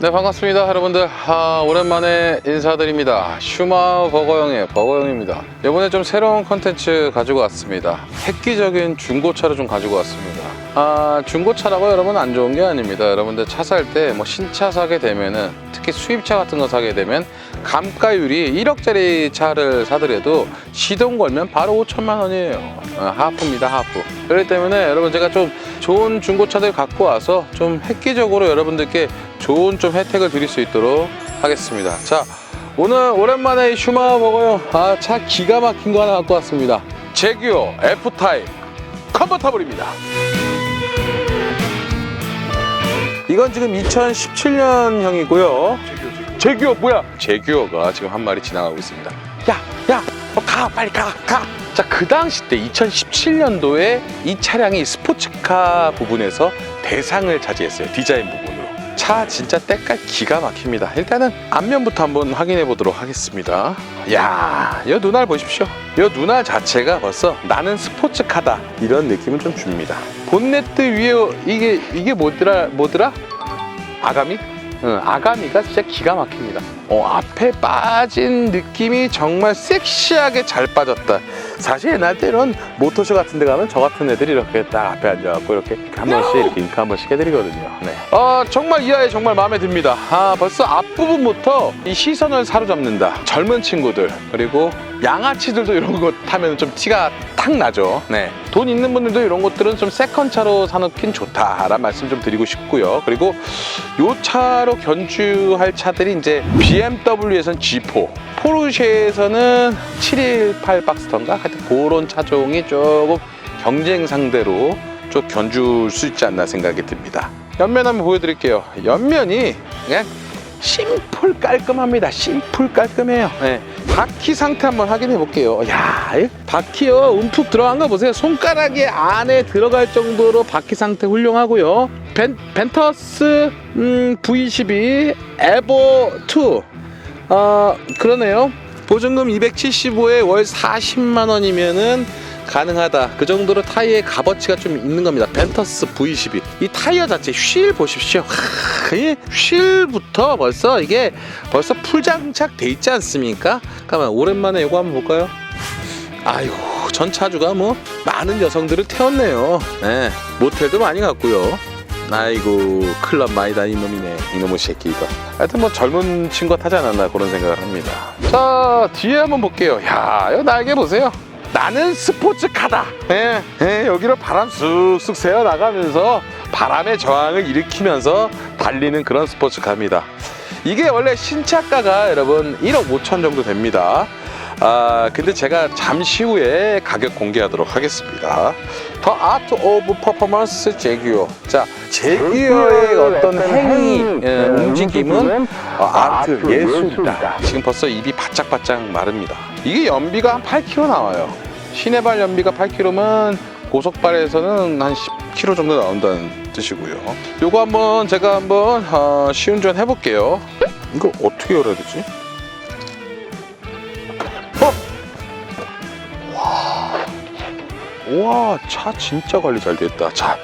네 반갑습니다 여러분들. 아, 오랜만에 인사드립니다. 슈마 버거형의 버거형입니다. 이번에 좀 새로운 컨텐츠 가지고 왔습니다. 획기적인 중고차를 좀 가지고 왔습니다. 아 중고차라고 여러분 안 좋은 게 아닙니다. 여러분들 차 살 때 뭐 신차 사게 되면은 특히 수입차 같은 거 사게 되면 감가율이 1억짜리 차를 사더라도 시동 걸면 바로 5천만 원이에요. 어, 하프입니다 하프. 그렇기 때문에 여러분 제가 좀 좋은 중고차들 갖고 와서 좀 획기적으로 여러분들께 좋은 좀 혜택을 드릴 수 있도록 하겠습니다. 자, 오늘 오랜만에 이 슈마 먹어요. 아, 차 기가 막힌 거 하나 갖고 왔습니다. 제규어 F타입 컨버터블입니다. 이건 지금 2017년형이고요. 제규어 뭐야? 제규어가 지금 한 마리 지나가고 있습니다. 야, 야, 어, 가, 빨리 가, 가. 자, 그 당시 때 2017년도에 이 차량이 스포츠카 부분에서 대상을 차지했어요. 디자인 부분으로. 차 진짜 때깔 기가 막힙니다. 일단은 앞면부터 한번 확인해 보도록 하겠습니다. 야, 이 눈알 보십시오. 이 눈알 자체가 벌써 나는 스포츠카다 이런 느낌을 좀 줍니다. 본네트 위에 이게 이게 뭐더라 뭐더라? 아가미? 응, 아가미가 진짜 기가 막힙니다. 어, 앞에 빠진 느낌이 정말 섹시하게 잘 빠졌다. 사실 옛날 때는 모토쇼 같은 데 가면 저 같은 애들이 이렇게 딱 앞에 앉아갖고 이렇게 한 번씩 이렇게 잉크 한 번씩 해드리거든요. 네. 어, 정말 이 아이 정말 마음에 듭니다. 아, 벌써 앞부분부터 이 시선을 사로잡는다. 젊은 친구들, 그리고 양아치들도 이런 거 타면 좀 티가 탁 나죠. 네. 돈 있는 분들도 이런 것들은 좀 세컨차로 사놓긴 좋다라는 말씀 좀 드리고 싶고요. 그리고 요 차로 견주할 차들이 이제 BMW에선 G4, 포르쉐에서는 718 박스턴가 하여튼 그런 차종이 조금 경쟁 상대로 좀 견줄 수 있지 않나 생각이 듭니다. 옆면 한번 보여드릴게요. 옆면이 그냥 심플 깔끔합니다. 심플 깔끔해요. 네. 바퀴 상태 한번 확인해 볼게요. 야, 이 바퀴요 움푹 들어간 거 보세요. 손가락이 안에 들어갈 정도로 바퀴 상태 훌륭하고요. 벤, 벤터스 음, V12 에보 2 어, 그러네요. 보증금 275에 월 40만 원이면은 가능하다. 그 정도로 타이어의 값어치가 좀 있는 겁니다. 벤터스 V12. 이 타이어 자체 휠 보십시오. 하, 이 휠부터 벌써 이게 벌써 풀 장착 돼 있지 않습니까? 잠깐만 오랜만에 이거 한번 볼까요? 아이고 전 차주가 뭐 많은 여성들을 태웠네요. 네, 모텔도 많이 갔고요. 아이고 클럽 많이 다닌 놈이네. 이놈의 새끼가. 하여튼 뭐 젊은 친구가 타지 않았나 그런 생각을 합니다. 자 뒤에 한번 볼게요. 야 이거 날개 보세요. 나는 스포츠카다. 예, 예, 여기로 바람 쑥쑥 새어 나가면서 바람의 저항을 일으키면서 달리는 그런 스포츠카입니다. 이게 원래 신차가가 여러분 1억 5천 정도 됩니다 아 근데 제가 잠시 후에 가격 공개하도록 하겠습니다. 더 아트 오브 퍼포먼스 제규어. 자 제규어의 어떤 행위, 예, 움직임은 어, 아트 예술이다. 지금 벌써 입이 바짝바짝 마릅니다. 이게 연비가 한 8km 나와요. 시내발 연비가 8km면 고속발에서는 한 10km 정도 나온다는 뜻이고요. 요거 한번 제가 한번 어, 시운전 해볼게요. 이거 어떻게 열어야 되지? 우와 차 진짜 관리 잘 됐다. 자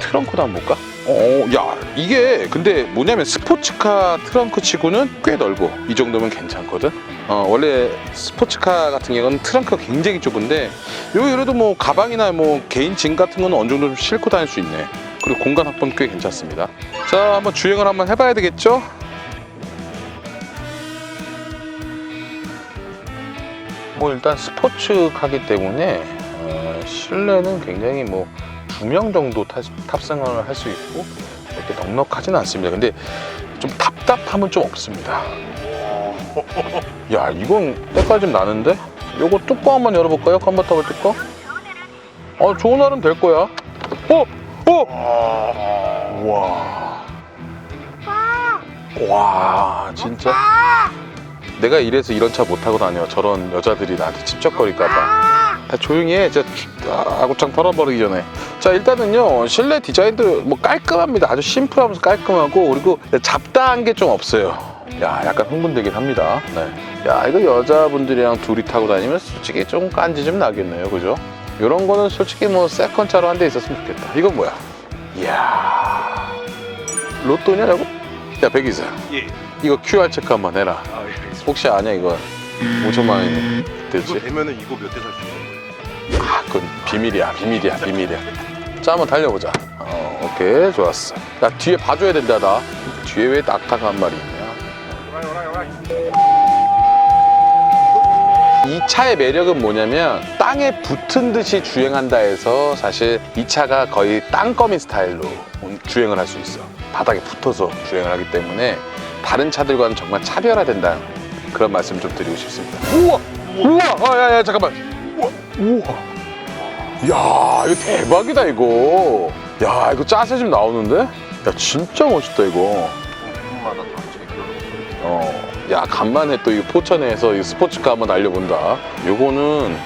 트렁크도 한번 볼까? 어야 이게 근데 뭐냐면 스포츠카 트렁크 치고는 꽤 넓어. 이 정도면 괜찮거든? 어 원래 스포츠카 같은 경우는 트렁크가 굉장히 좁은데 요 이래도 뭐 가방이나 뭐 개인 짐 같은 거는 어느 정도 좀 싣고 다닐 수 있네. 그리고 공간 확보는 꽤 괜찮습니다. 자 한번 주행을 한번 해봐야 되겠죠? 뭐 일단 스포츠 카기 때문에 어, 실내는 굉장히 뭐 두 명 정도 탑, 탑승을 할 수 있고 이렇게 넉넉하지는 않습니다. 근데 좀 답답함은 좀 없습니다. 야 이건 때깔 좀 나는데? 요거 뚜껑 한번 열어볼까요? 컨버터블 뚜껑? 어 좋은 날은 될 거야. 어? 어? 와. 와 진짜. 내가 이래서 이런 차 못 타고 다녀. 저런 여자들이 나한테 찝쩍거릴까봐. 다 조용히 해. 진짜 아구창 털어버리기 전에. 자, 일단은요, 실내 디자인도 뭐 깔끔합니다. 아주 심플하면서 깔끔하고, 그리고 잡다한 게 좀 없어요. 야, 약간 흥분되긴 합니다. 네. 야, 이거 여자분들이랑 둘이 타고 다니면 솔직히 좀 깐지 좀 나겠네요. 그죠? 이런 거는 솔직히 뭐 세컨 차로 한 대 있었으면 좋겠다. 이건 뭐야? 이야. 로또냐, 저거? 야 백이사 예. 이거 QR 체크 한번 해라 아, 예, 알겠습니다. 혹시 아냐 이거 5천만 원이 이거 되지? 되면은 이거 몇 대 살 수 있는 거예요? 아 그건 비밀이야 비밀이야 비밀이야. 자 한번 달려보자. 어 오케이 좋았어. 야 뒤에 봐줘야 된다 나. 뒤에 왜 낙타가 한 마리 있냐. 이 차의 매력은 뭐냐면 땅에 붙은 듯이 주행한다 해서 사실 이 차가 거의 땅거미 스타일로 주행을 할 수 있어. 바닥에 붙어서 주행을 하기 때문에 다른 차들과는 정말 차별화된다 그런 말씀 좀 드리고 싶습니다. 우와! 우와! 아, 야 야 잠깐만. 우와! 우와 야 이거 대박이다 이거. 야 이거 짜세 좀 나오는데? 야 진짜 멋있다 이거. 어, 야 간만에 또 이 포천에서 이 스포츠카 한번 달려본다. 요거는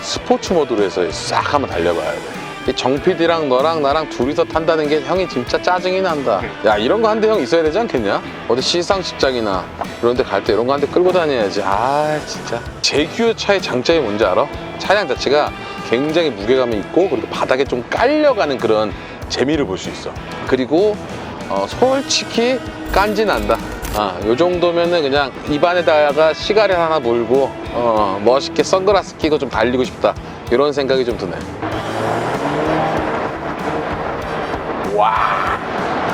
스포츠 모드로 해서 싹 한번 달려봐야 돼. 이 정PD랑 너랑 나랑 둘이서 탄다는 게 형이 진짜 짜증이 난다. 야 이런 거 한 대 형 있어야 되지 않겠냐? 어디 시상식장이나 이런 데 갈 때 이런 거 한 대 끌고 다녀야지. 아 진짜. 제규어 차의 장점이 뭔지 알아? 차량 자체가 굉장히 무게감이 있고 그리고 바닥에 좀 깔려가는 그런 재미를 볼 수 있어. 그리고 어, 솔직히 깐지 난다. 아, 요 정도면은 그냥 입안에다가 시가를 하나 물고 어, 멋있게 선글라스 끼고 좀 달리고 싶다. 이런 생각이 좀 드네. 와,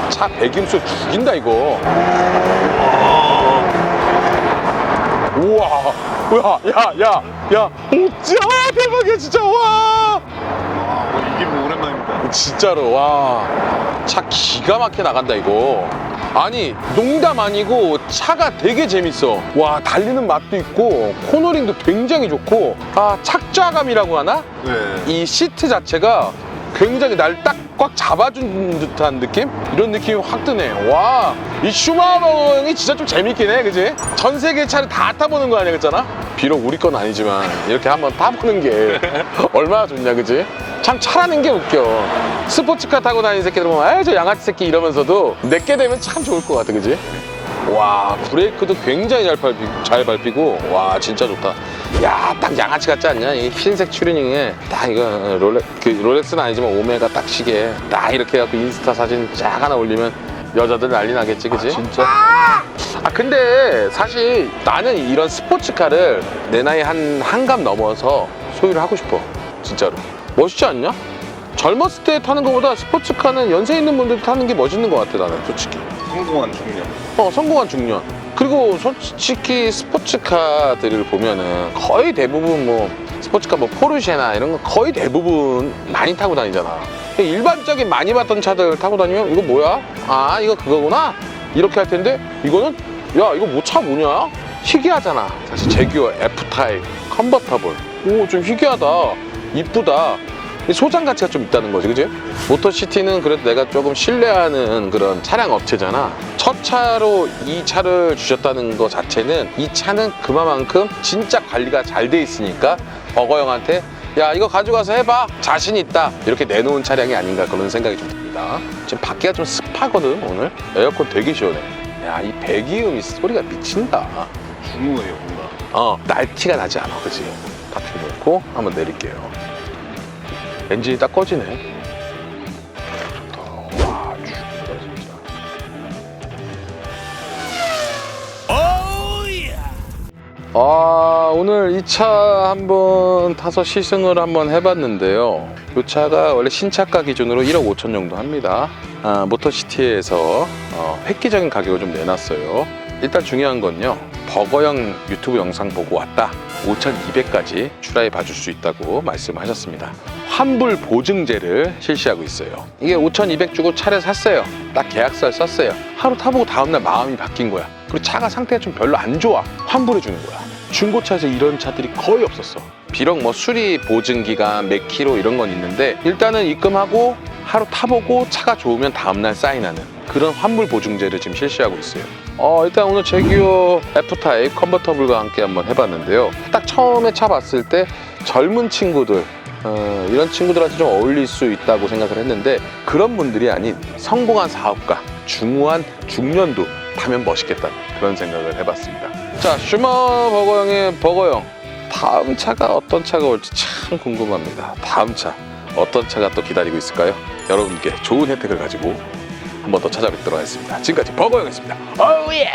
차 배기음소 죽인다 이거. 우와, 뭐야, 야, 야, 야, 오짜 대박이야 진짜 와. 아, 이게 뭐 오랜만입니다. 진짜로 와 차 기가 막혀 나간다 이거 아니 농담 아니고 차가 되게 재밌어 와 달리는 맛도 있고 코너링도 굉장히 좋고 아 착좌감이라고 하나 네. 이 시트 자체가 굉장히 날 딱 꽉 잡아준 듯한 느낌? 이런 느낌이 확 드네 와 이 슈마버 형이 진짜 좀 재밌긴 해 그지? 전 세계 차를 다 타보는 거 아니야 그랬잖아? 비록 우리 건 아니지만 이렇게 한번 타보는 게 얼마나 좋냐 그지? 참 차라는 게 웃겨. 스포츠카 타고 다니는 새끼들 보면 아저 양아치 새끼 이러면서도 내게 되면 참 좋을 것 같아 그지 와 브레이크도 굉장히 잘, 밟히, 잘 밟히고 와 진짜 좋다. 야 딱 양아치 같지 않냐? 이 흰색 추리닝에. 딱 이거 롤렉 그 롤렉스는 아니지만 오메가 딱 시계. 딱 이렇게 해갖고 인스타 사진 쫙 하나 올리면 여자들 난리 나겠지 그지 진짜? 아 근데 사실 나는 이런 스포츠카를 내 나이 한 한갑 넘어서 소유를 하고 싶어 진짜로. 멋있지 않냐? 젊었을 때 타는 것보다 스포츠카는 연세 있는 분들이 타는 게 멋있는 것 같아 나는 솔직히 성공한 중년. 어, 성공한 중년. 그리고 솔직히 스포츠카들을 보면은 거의 대부분 뭐 스포츠카 뭐 포르쉐나 이런 거 거의 대부분 많이 타고 다니잖아. 일반적인 많이 봤던 차들 타고 다니면 이거 뭐야? 아 이거 그거구나. 이렇게 할 텐데 이거는 야 이거 뭐 차 뭐냐? 희귀하잖아. 사실 제규어 F 타입 컨버터블. 오 좀 희귀하다. 이쁘다. 이 소장 가치가 좀 있다는 거지, 그지? 모터시티는 그래도 내가 조금 신뢰하는 그런 차량 업체잖아. 첫 차로 이 차를 주셨다는 거 자체는 이 차는 그만큼 진짜 관리가 잘 돼 있으니까 버거 형한테 야 이거 가져가서 해봐 자신 있다 이렇게 내놓은 차량이 아닌가 그런 생각이 좀 듭니다. 지금 밖에가 좀 습하거든 오늘 에어컨 되게 시원해. 야 이 배기음이 소리가 미친다. 중후예요, 뭔가. 어, 날티가 나지 않아, 그지? 다 켜놓고 한번 내릴게요. 엔진이 딱 꺼지네. 아, 오늘 이 차 한번 타서 시승을 한번 해봤는데요. 이 차가 원래 신차가 기준으로 1억 5천 정도 합니다. 아, 모터시티에서 어, 획기적인 가격을 좀 내놨어요. 일단 중요한 건요. 버거형 유튜브 영상 보고 왔다. 5,200까지 추라해 봐줄 수 있다고 말씀하셨습니다. 환불 보증제를 실시하고 있어요. 이게 5,200 주고 차를 샀어요. 딱 계약서를 썼어요. 하루 타보고 다음날 마음이 바뀐 거야. 그리고 차가 상태가 좀 별로 안 좋아. 환불해 주는 거야. 중고차에서 이런 차들이 거의 없었어. 비록 뭐 수리 보증 기간 몇 킬로 이런 건 있는데 일단은 입금하고 하루 타보고 차가 좋으면 다음날 사인하는 그런 환불 보증제를 지금 실시하고 있어요. 어, 일단 오늘 제규어 F타입 컨버터블과 함께 한번 해봤는데요. 딱 처음에 차 봤을 때 젊은 친구들 어, 이런 친구들한테 좀 어울릴 수 있다고 생각을 했는데 그런 분들이 아닌 성공한 사업가 중후한 중년도 타면 멋있겠다 그런 생각을 해봤습니다. 자 슈머 버거형의 버거형 다음 차가 어떤 차가 올지 참 궁금합니다. 다음 차 어떤 차가 또 기다리고 있을까요? 여러분께 좋은 혜택을 가지고 한 번 더 찾아뵙도록 하겠습니다. 지금까지 버거영이었습니다. 오예!